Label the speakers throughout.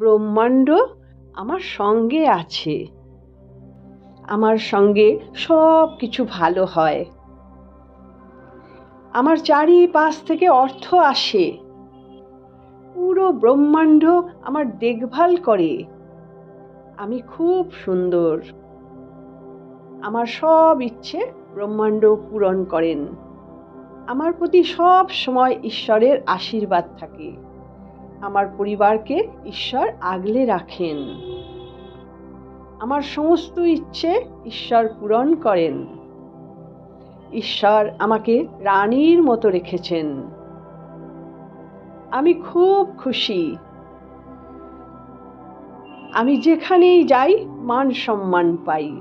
Speaker 1: ব্রহ্মাণ্ড আমার সঙ্গে আছে। আমার সঙ্গে সব কিছু ভালো হয়। আমার চারিপাশ থেকে অর্থ আসে। পুরো ব্রহ্মাণ্ড আমার দেখভাল করে। আমি খুব সুন্দর। আমার সব ইচ্ছে ব্রহ্মাণ্ড পূরণ করেন। আমার প্রতি সব সময় ঈশ্বরের আশীর্বাদ থাকে। আমার পরিবারকে ঈশ্বর আগলে রাখেন। আমার সমস্ত ইচ্ছে ঈশ্বর পূরণ করেন। ঈশ্বর আমাকে রানীর মতো রেখেছেন। আমি খুব খুশি। আমি যেখানেই যাই, মান সম্মান পাই।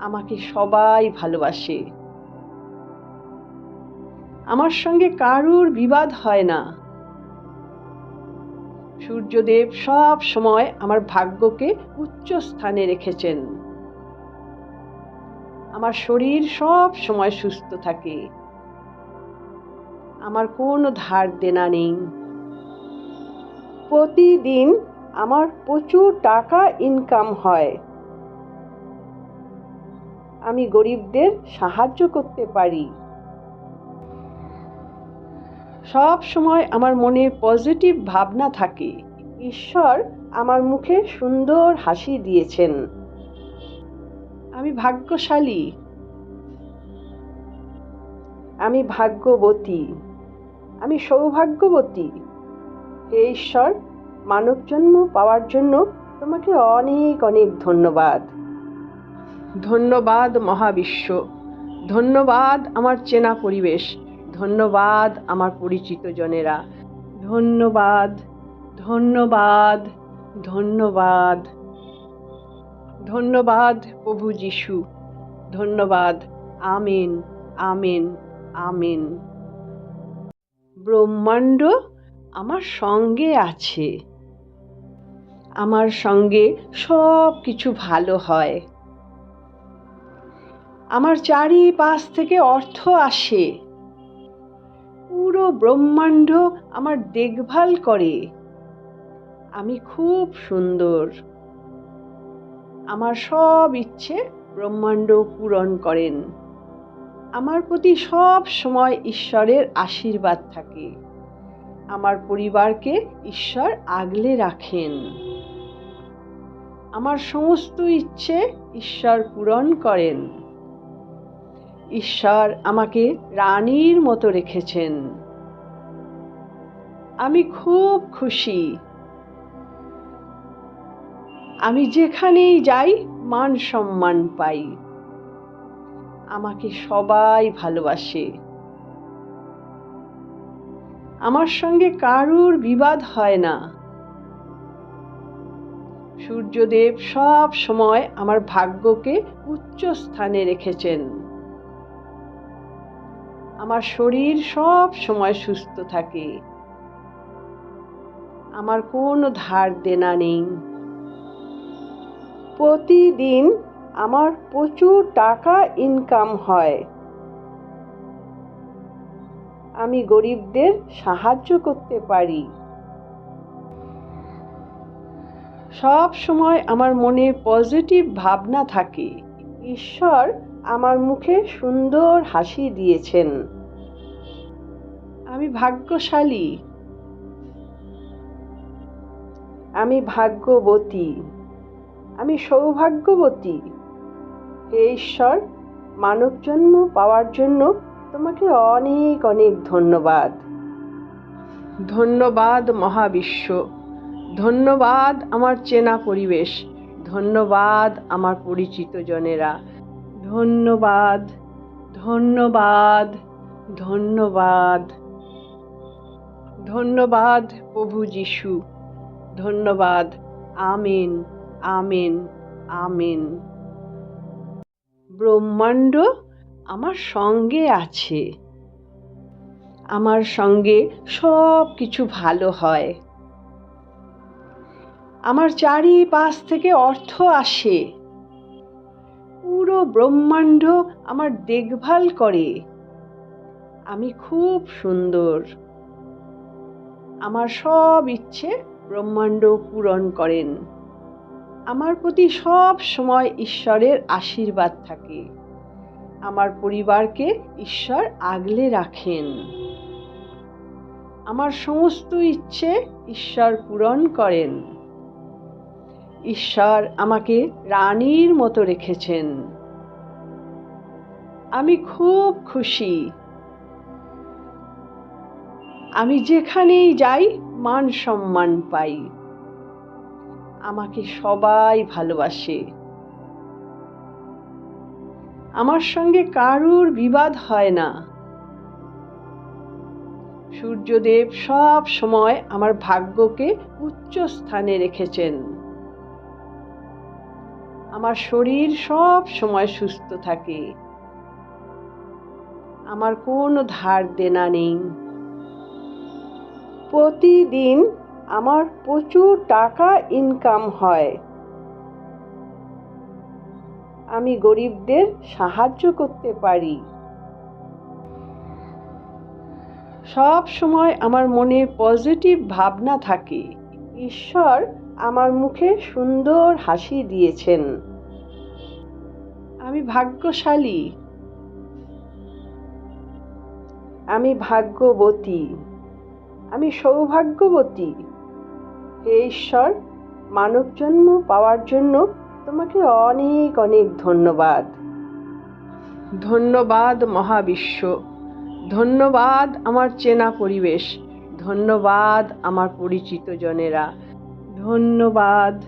Speaker 1: আমাকে সবাই ভালোবাসে। আমার সঙ্গে কারুর বিবাদ হয় না। সূর্যদেব সব সময় আমার ভাগ্যকে উচ্চ স্থানে রেখেছেন। আমার শরীর সব সময় সুস্থ থাকে। আমার কোনো ধার দেনা নেই। প্রতিদিন আমার প্রচুর টাকা ইনকাম হয়। আমি গরিবদের সাহায্য করতে পারি। সব সময় আমার মনে পজিটিভ ভাবনা থাকে। ঈশ্বর আমার মুখে সুন্দর হাসি দিয়েছেন। আমি ভাগ্যশালী। আমি ভাগ্যবতী। আমি সৌভাগ্যবতী। হে ঈশ্বর, মানব জন্ম পাওয়ার জন্য তোমাকে অনেক অনেক ধন্যবাদ। ধন্যবাদ মহাবিশ্ব। ধন্যবাদ আমার চেনা পরিবেশ। ধন্যবাদ আমার পরিচিত জনেরা। ধন্যবাদ ধন্যবাদ ধন্যবাদ। ধন্যবাদ প্রভু যিশু। ধন্যবাদ। আমিন আমিন আমিন। ব্রহ্মাণ্ড আমার সঙ্গে আছে। আমার সঙ্গে সব কিছু ভালো হয়। আমার চারিপাশ থেকে অর্থ আসে। পুরো ব্রহ্মাণ্ড আমার দেখভাল করে। আমি খুব সুন্দর। আমার সব ইচ্ছে ব্রহ্মাণ্ড পূরণ করেন। আমার প্রতি সব সময় ঈশ্বরের আশীর্বাদ থাকে। আমার পরিবারকে ঈশ্বর আগলে রাখেন। আমার সমস্ত ইচ্ছে ঈশ্বর পূরণ করেন। ঈশ্বর আমাকে রানীর মতো রেখেছেন। আমি খুব খুশি। আমি যেখানেই যাই, মান সম্মান পাই। আমাকে সবাই ভালোবাসে। আমার সঙ্গে কারুর বিবাদ হয় না। সূর্যদেব সব সময় আমার ভাগ্যকে উচ্চ স্থানে রেখেছেন। আমার শরীর সব সময় সুস্থ থাকে। আমার কোনো ধার দেনা নেই। প্রতিদিন আমার প্রচুর টাকা ইনকাম হয়। আমি গরিবদের সাহায্য করতে পারি। সব সময় আমার মনে পজিটিভ ভাবনা থাকে। ঈশ্বর আমার মুখে সুন্দর হাসি দিয়েছেন। আমি ভাগ্যশালী। আমি ভাগ্যবতী। আমি সৌভাগ্যবতী। হে ঈশ্বর, মানব জন্ম পাওয়ার জন্য তোমাকে অনেক অনেক ধন্যবাদ। ধন্যবাদ মহাবিশ্ব। ধন্যবাদ আমার চেনা পরিবেশ। ধন্যবাদ আমার পরিচিত জনেরা। ধন্যবাদ ধন্যবাদ ধন্যবাদ। ধন্যবাদ প্রভু যিশু, ধন্যবাদ, আমিন আমিন আমিন। ব্রহ্মাণ্ড আমার সঙ্গে আছে। আমার সঙ্গে সব কিছু ভালো হয়। আমার চারিপাশ থেকে অর্থ আসে। পুরো ব্রহ্মাণ্ড আমার দেখভাল করে। আমি খুব সুন্দর। আমার সব ইচ্ছে ব্রহ্মাণ্ড পূরণ করেন। আমার প্রতি সব সময় ঈশ্বরের আশীর্বাদ থাকে। আমার পরিবারকে ঈশ্বর আগলে রাখেন। আমার সমস্ত ইচ্ছে ঈশ্বর পূরণ করেন। ঈশ্বর আমাকে রানীর মতো রেখেছেন। আমি খুব খুশি। আমি যেখানেই যাই, মান সম্মান পাই। আমাকে সবাই ভালোবাসে। আমার সঙ্গে কারুর বিবাদ হয় না। সূর্যদেব সব সময় আমার ভাগ্যকে উচ্চ স্থানে রেখেছেন। আমার শরীর সব সময় সুস্থ থাকে। আমার কোনো ধার দেনা নেই। প্রতিদিন আমার প্রচুর টাকা ইনকাম হয়। আমি গরিবদের সাহায্য করতে পারি। সব সময় আমার মনে পজিটিভ ভাবনা থাকে। ঈশ্বর আমার মুখে সুন্দর হাসি দিয়েছেন। আমি ভাগ্যশালী। আমি ভাগ্যবতী। আমি সৌভাগ্যবতী। হে ঈশ্বর, মানব জন্ম পাওয়ার জন্য তোমাকে অনেক অনেক ধন্যবাদ। ধন্যবাদ মহাবিশ্ব। ধন্যবাদ আমার চেনা পরিবেশ। ধন্যবাদ আমার পরিচিত জনেরা। ধন্যবাদ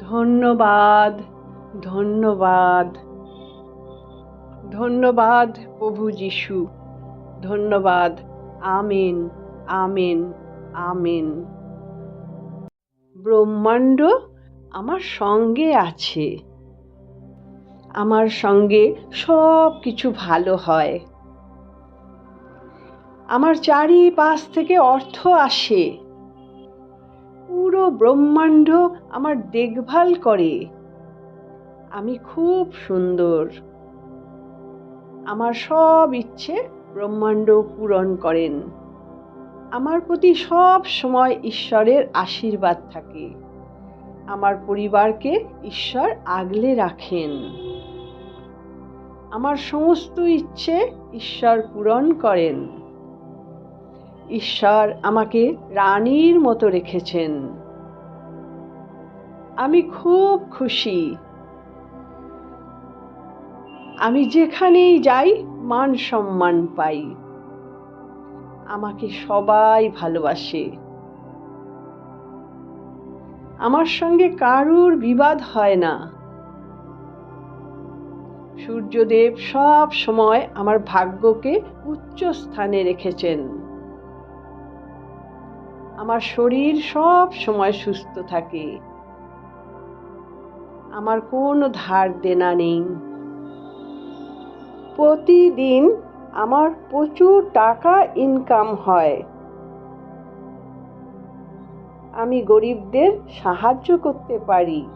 Speaker 1: ধন্যবাদ ধন্যবাদ। ধন্যবাদ প্রভু যিশু, ধন্যবাদ, আমিন আমিন আমিন। ব্রহ্মাণ্ড আমার সঙ্গে আছে। আমার সঙ্গে সব কিছু ভালো হয়। আমার চারিপাশ থেকে অর্থ আসে। পুরো ব্রহ্মাণ্ড আমার দেখভাল করে। আমি খুব সুন্দর। আমার সব ইচ্ছে ব্রহ্মাণ্ড পূরণ করেন। আমার প্রতি সব সময় ঈশ্বরের আশীর্বাদ থাকে। আমার পরিবারকে ঈশ্বর আগলে রাখেন। আমার সমস্ত ইচ্ছে ঈশ্বর পূরণ করেন। ঈশ্বর আমাকে রানীর মতো রেখেছেন। আমি খুব খুশি। আমি যেখানেই যাই, মান সম্মান পাই। আমাকে সবাই ভালোবাসে। আমার সঙ্গে কারুর বিবাদ হয় না। সূর্যদেব সব সময় আমার ভাগ্যকে উচ্চ স্থানে রেখেছেন। আমার শরীর সব সময় সুস্থ থাকে। আমার কোনো ধার দেনা নেই। প্রতিদিন আমার প্রচুর টাকা ইনকাম হয়। আমি গরিবদের সাহায্য করতে পারি।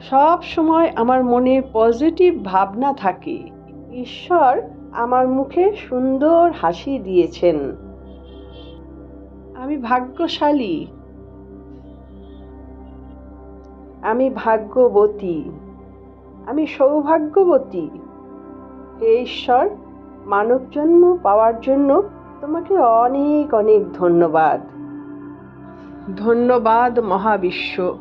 Speaker 1: সব সময় আমার মনে পজিটিভ ভাবনা থাকে। ঈশ্বর আমার মুখে সুন্দর হাসি দিয়েছেন। আমি ভাগ্যশালী। আমি ভাগ্যবতী। আমি সৌভাগ্যবতী। হে ঈশ্বর, মানব জন্ম পাওয়ার জন্য তোমাকে অনেক অনেক ধন্যবাদ। ধন্যবাদ মহাবিশ্ব।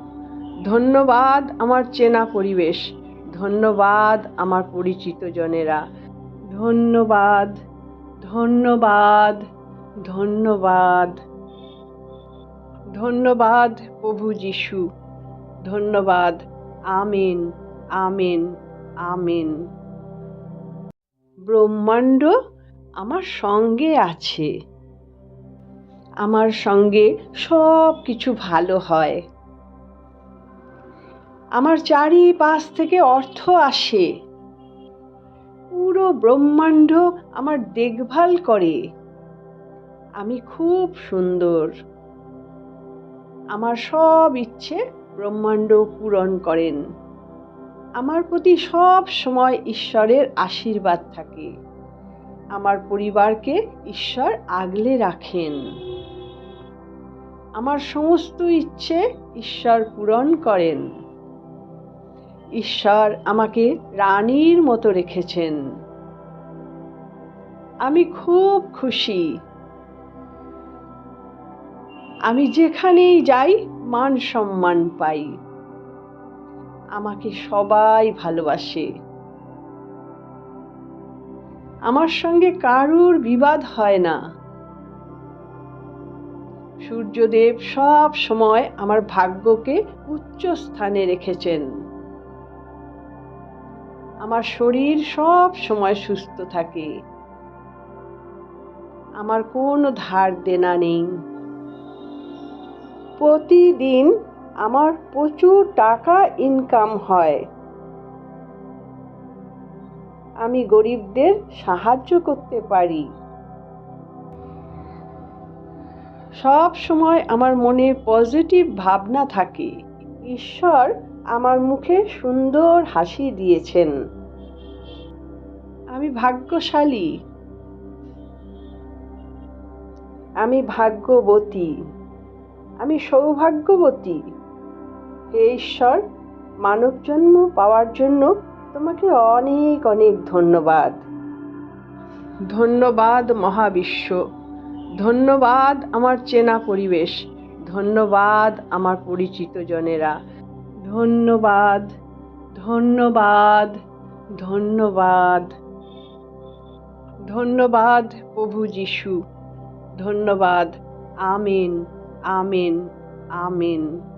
Speaker 1: ধন্যবাদ আমার চেনা পরিবেশ। ধন্যবাদ আমার পরিচিত জনেরা। ধন্যবাদ ধন্যবাদ ধন্যবাদ। ধন্যবাদ প্রভু যিশু। ধন্যবাদ। আমিন আমিন আমিন। ব্রহ্মাণ্ড আমার সঙ্গে আছে। আমার সঙ্গে সব কিছু ভালো হয়। আমার চারিপাশ থেকে অর্থ আসে। পুরো ব্রহ্মাণ্ড আমার দেখভাল করে। আমি খুব সুন্দর। আমার সব ইচ্ছে ব্রহ্মাণ্ড পূরণ করেন। আমার প্রতি সব সময় ঈশ্বরের আশীর্বাদ থাকে। আমার পরিবারকে ঈশ্বর আগলে রাখেন। আমার সমস্ত ইচ্ছে ঈশ্বর পূরণ করেন। ঈশ্বর আমাকে রানীর মতো রেখেছেন। আমি খুব খুশি। আমি যেখানেই যাই মান সম্মান পাই। আমাকে সবাই ভালোবাসে। আমার সঙ্গে কারুর বিবাদ হয় না। সূর্যদেব সব সময় আমার ভাগ্যকে উচ্চ স্থানে রেখেছেন। আমার শরীর সব সময় সুস্থ থাকে। আমার কোনো ধার দেনা নেই। প্রতিদিন আমার প্রচুর টাকা ইনকাম হয়। আমি গরিবদের সাহায্য করতে পারি। সব সময় আমার মনে পজিটিভ ভাবনা থাকে। ঈশ্বর আমার মুখে সুন্দর হাসি দিয়েছেন। আমি ভাগ্যশালী। আমি ভাগ্যবতী। আমি সৌভাগ্যবতী। হে ঈশ্বর, মানব জন্ম পাওয়ার জন্য তোমাকে অনেক অনেক ধন্যবাদ। ধন্যবাদ মহাবিশ্ব। ধন্যবাদ আমার চেনা পরিবেশ। ধন্যবাদ আমার পরিচিত জনেরা। ধন্যবাদ ধন্যবাদ ধন্যবাদ। ধন্যবাদ প্রভু যিশু। ধন্যবাদ, আমিন। আমিন আমিন